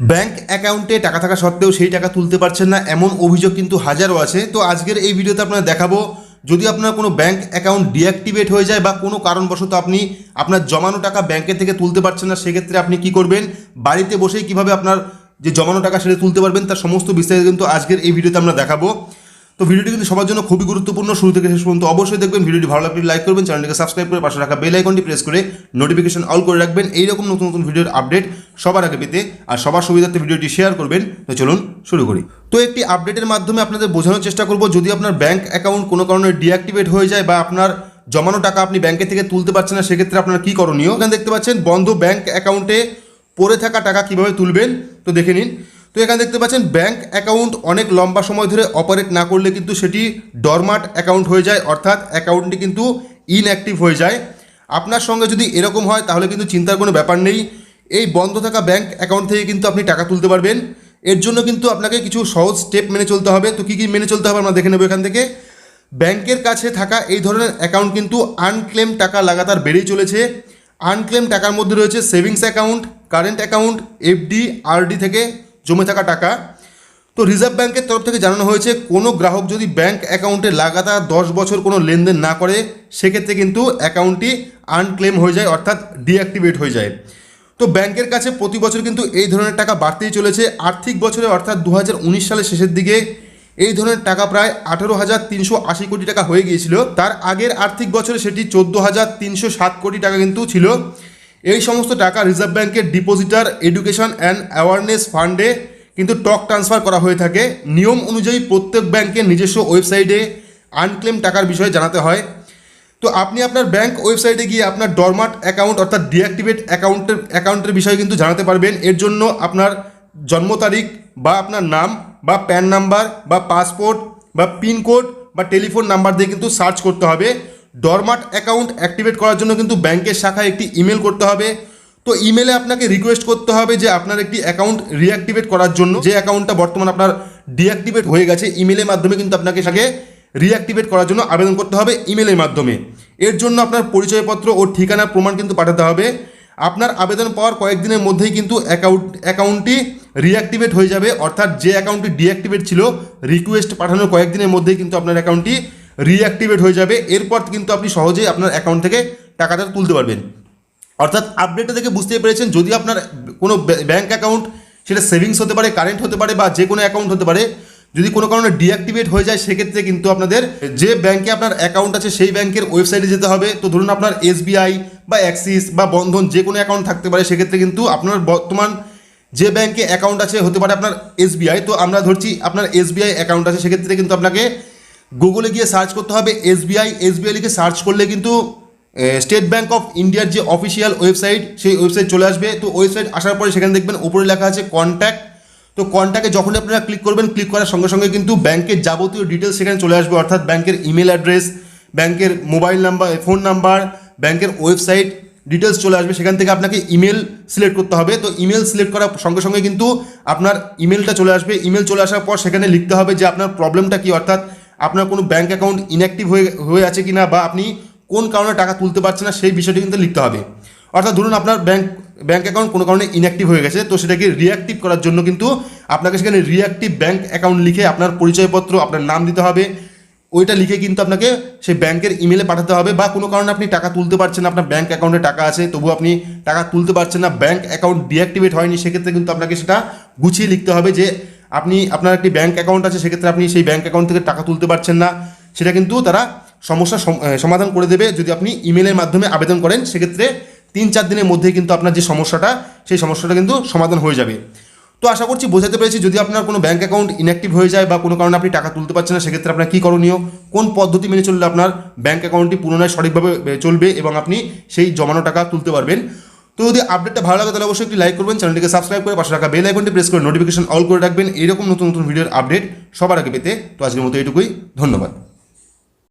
Bank অ্যাকাউন্টে টাকা থাকা সত্ত্বেও সেই টাকা তুলতে পারছেন না, এমন অভিযোগ কিন্তু হাজারও আছে। তো আজকের এই ভিডিওতে আপনারা দেখাবো, যদি আপনার কোনো ব্যাংক অ্যাকাউন্ট ডিঅ্যাক্টিভেট হয়ে যায় বা কোনো কারণবশত আপনি আপনার জমানো টাকা ব্যাংকে থেকে তুলতে পারছেন না, সেক্ষেত্রে আপনি কি করবেন? বাড়িতে বসেই কীভাবে আপনার যে জমানো টাকা সেটা তুলতে পারবেন, তার সমস্ত বিস্তারিত কিন্তু আজকের এই ভিডিওতে আমরা দেখাবো। তো ভিডিওটি কিন্তু সবার জন্য খুবই গুরুত্বপূর্ণ। শুরু থেকে শেষ পর্যন্ত অবশ্যই দেখবেন। ভিডিওটি ভালো লাগলে লাইক করবেন, চ্যানেলটিকে সাবস্ক্রাইব করে পাশে রাখা বেল আইকনটি প্রেস করে নোটিফিকেশন অল করে রাখবেন। এইরকম নতুন নতুন ভিডিওর আপডেট সবার আগে পেতে আর সবার সুবিধার্থে ভিডিওটি শেয়ার করবেন। তো চলুন শুরু করি। তো একটি আপডেটের মাধ্যমে আপনাদের বোঝানোর চেষ্টা করব, যদি আপনার ব্যাংক অ্যাকাউন্ট কোনো কারণে ডিঅ্যাক্টিভেট হয়ে যায় বা আপনার জমানো টাকা আপনি ব্যাংকে থেকে তুলতে পারছেন না, সেক্ষেত্রে আপনার কী করণীয়? এখানে দেখতে পাচ্ছেন, বন্ধ ব্যাংক অ্যাকাউন্টে পড়ে থাকা টাকা কীভাবে তুলবেন? তো দেখে নিন। তো এখানে দেখতে পাচ্ছেন ব্যাংক অ্যাকাউন্ট অনেক লম্বা সময় ধরে অপারেট না করলে কিন্তু সেটি ডরমাট অ্যাকাউন্ট হয়ে যায়, অর্থাৎ অ্যাকাউন্টটি কিন্তু ইনঅ্যাক্টিভ হয়ে যায়। আপনার সঙ্গে যদি এরকম হয়, তাহলে কিন্তু চিন্তার কোনো ব্যাপার নেই। এই বন্ধ থাকা ব্যাংক অ্যাকাউন্ট থেকে কিন্তু আপনি টাকা তুলতে পারবেন। এর জন্য কিন্তু আপনাকে কিছু সহজ স্টেপ মেনে চলতে হবে। তো কী কী মেনে চলতে হবে আমরা দেখে নেব এখান থেকে। ব্যাংকের কাছে থাকা এই ধরনের অ্যাকাউন্ট কিন্তু আনক্লেম টাকা লাগাতার বেড়েই চলেছে। আনক্লেম টাকার মধ্যে রয়েছে savings account current account FD RD থেকে। জমে থাকা টাকা। তো রিজার্ভ ব্যাংকের তরফ থেকে জানানো হয়েছে, কোনো গ্রাহক যদি ব্যাংক অ্যাকাউন্টে লাগাতার দশ বছর কোনো লেনদেন না করে, সেক্ষেত্রে কিন্তু অ্যাকাউন্টটি আনক্লেম হয়ে যায়, অর্থাৎ ডিঅ্যাক্টিভেট হয়ে যায়। তো ব্যাংকের কাছে প্রতি বছর কিন্তু এই ধরনের টাকা বাড়তেই চলেছে। আর্থিক বছরে, অর্থাৎ দু হাজার উনিশ সালের শেষের দিকে, এই ধরনের টাকা প্রায় আঠেরো হাজার তিনশো আশি কোটি টাকা হয়ে গিয়েছিল। তার আগের আর্থিক বছরে সেটি চোদ্দ হাজার তিনশো সাত কোটি টাকা কিন্তু ছিল। এই সমস্ত টাকা রিজার্ভ ব্যাংকের ডিপোজিটার এডুকেশন অ্যান্ড অ্যাওয়ারনেস ফান্ডে কিন্তু টক ট্রান্সফার করা হয়ে থাকে। নিয়ম অনুযায়ী প্রত্যেক ব্যাংকের নিজস্ব ওয়েবসাইটে আনক্লেম টাকার বিষয়ে জানাতে হয়। তো আপনি আপনার ব্যাংক ওয়েবসাইটে গিয়ে আপনার ডরমাট অ্যাকাউন্ট অর্থাৎ ডিঅ্যাক্টিভেট অ্যাকাউন্টের অ্যাকাউন্টের বিষয়ে কিন্তু জানাতে পারবেন। এর জন্য আপনার জন্ম তারিখ বা আপনার নাম বা প্যান নাম্বার বা পাসপোর্ট বা পিনকোড বা টেলিফোন নাম্বার দিয়ে কিন্তু সার্চ করতে হবে। ডরমাট অ্যাকাউন্ট অ্যাক্টিভেট করার জন্য কিন্তু ব্যাংকের শাখায় একটি ইমেল করতে হবে। তো ইমেলে আপনাকে রিকোয়েস্ট করতে হবে যে আপনার একটি অ্যাকাউন্ট রিঅ্যাক্টিভেট করার জন্য। যে অ্যাকাউন্টটা বর্তমান আপনার ডিঅ্যাক্টিভেট হয়ে গেছে ইমেলের মাধ্যমে কিন্তু আপনাকে সেটাকে রিঅ্যাক্টিভেট করার জন্য আবেদন করতে হবে ইমেলের মাধ্যমে। এর জন্য আপনার পরিচয়পত্র ও ঠিকানার প্রমাণ কিন্তু পাঠাতে হবে। আপনার আবেদন পাওয়ার কয়েকদিনের মধ্যেই কিন্তু অ্যাকাউন্ট অ্যাকাউন্টটি রিঅ্যাক্টিভেট হয়ে যাবে। অর্থাৎ যে অ্যাকাউন্টটি ডিঅ্যাক্টিভেট ছিল রিকোয়েস্ট পাঠানোর কয়েকদিনের মধ্যেই কিন্তু আপনার অ্যাকাউন্টটি রিঅ্যাক্টিভেট হয়ে যাবে। এরপর কিন্তু আপনি সহজেই আপনার অ্যাকাউন্ট থেকে টাকাটা তুলতে পারবেন। অর্থাৎ আপডেটটা থেকে বুঝতে পেরেছেন, যদি আপনার কোনো ব্যাঙ্ক অ্যাকাউন্ট সেটা সেভিংস হতে পারে কারেন্ট হতে পারে বা যে কোনো অ্যাকাউন্ট হতে পারে, যদি কোনো কারণে ডিঅ্যাক্টিভেট হয়ে যায়, সেক্ষেত্রে কিন্তু আপনাদের যে ব্যাংকে আপনার অ্যাকাউন্ট আছে, সেই ব্যাংকের ওয়েবসাইটে যেতে হবে। তো ধরুন আপনার এসবিআই বা অ্যাক্সিস বা বন্ধন যে কোনো অ্যাকাউন্ট থাকতে পারে, সেক্ষেত্রে কিন্তু আপনার বর্তমান যে ব্যাংকে অ্যাকাউন্ট আছে, হতে পারে আপনার এসবিআই তো আমরা ধরছি আপনার এসবিআই অ্যাকাউন্ট আছে, সেক্ষেত্রে কিন্তু আপনাকে গুগলে গিয়ে সার্চ করতে হবে এসবিআই এসবিআই লিখে সার্চ করলে কিন্তু স্টেট ব্যাঙ্ক অফ ইন্ডিয়ার যে অফিসিয়াল ওয়েবসাইট সেই ওয়েবসাইট চলে আসবে। তো ওয়েবসাইট আসার পরে সেখানে দেখবেন উপরে লেখা আছে কন্ট্যাক্ট তো কন্ট্যাক্টে যখনই আপনারা ক্লিক করবেন ক্লিক করার সঙ্গে সঙ্গে কিন্তু ব্যাংকের যাবতীয় ডিটেলস সেখানে চলে আসবে। অর্থাৎ ব্যাংকের ইমেল অ্যাড্রেস ব্যাংকের মোবাইল নাম্বার ফোন নাম্বার ব্যাংকের ওয়েবসাইট ডিটেলস চলে আসবে। সেখান থেকে আপনাকে ইমেল সিলেক্ট করতে হবে। তো ইমেল সিলেক্ট করার সঙ্গে সঙ্গে কিন্তু আপনার ইমেলটা চলে আসবে। ইমেল চলে আসার পর সেখানে লিখতে হবে যে আপনার প্রবলেমটা কী? অর্থাৎ আপনার কোনো ব্যাঙ্ক অ্যাকাউন্ট ইনঅ্যাক্টিভ হয়ে হয়ে আছে কি না বা আপনি কোন কারণে টাকা তুলতে পারছেন না, সেই বিষয়টি কিন্তু লিখতে হবে। অর্থাৎ ধরুন আপনার ব্যাংক ব্যাঙ্ক অ্যাকাউন্ট কোনো কারণে ইনঅ্যাক্টিভ হয়ে গেছে, তো সেটাকে রিঅ্যাক্টিভ করার জন্য কিন্তু আপনাকে সেখানে রিঅ্যাক্টিভ ব্যাঙ্ক অ্যাকাউন্ট লিখে আপনার পরিচয়পত্র, আপনার নাম দিতে হবে। ওইটা লিখে কিন্তু আপনাকে সেই ব্যাংকের ইমেলে পাঠাতে হবে বা কোনো কারণে আপনি টাকা তুলতে পারছেন না, আপনার ব্যাঙ্ক অ্যাকাউন্টে টাকা আছে তবু আপনি টাকা তুলতে পারছেন না ব্যাঙ্ক অ্যাকাউন্ট ডিঅ্যাক্টিভেট হয়নি, সেক্ষেত্রে কিন্তু আপনাকে সেটা গুছিয়ে লিখতে হবে যে আপনি, আপনার একটি ব্যাঙ্ক অ্যাকাউন্ট আছে, সেক্ষেত্রে আপনি সেই ব্যাঙ্ক অ্যাকাউন্ট থেকে টাকা তুলতে পারছেন না। সেটা কিন্তু তারা সমস্যা সমাধান করে দেবে। যদি আপনি ইমেলের মাধ্যমে আবেদন করেন, সেক্ষেত্রে তিন চার দিনের মধ্যেই কিন্তু আপনার যে সমস্যাটা, সেই সমস্যাটা কিন্তু সমাধান হয়ে যাবে। তো আশা করছি বোঝাতে পেরেছি, যদি আপনার কোনো ব্যাঙ্ক অ্যাকাউন্ট ইনঅ্যাক্টিভ হয়ে যায় বা কোনো কারণে আপনি টাকা তুলতে পারছেন না, সেক্ষেত্রে আপনার কী করণীয়? কোন পদ্ধতি মেনে চললে আপনার ব্যাংক অ্যাকাউন্টটি পুনরায় সঠিকভাবে চলবে এবং আপনি সেই জমানো টাকা তুলতে পারবেন? তো যদি আপডেটটা ভালো লাগে, তাহলে অবশ্যই একটি লাইক করবেন, চ্যানেলটিকে সাবস্ক্রাইব করে পাশে রাখা বেল আইকনটি প্রেস করে নোটিফিকেশন অল করে রাখবেন। এরকম নতুন নতুন ভিডিওর আপডেট সবার আগে পেতে। তো আজকের মতো এটুকুই ধন্যবাদ।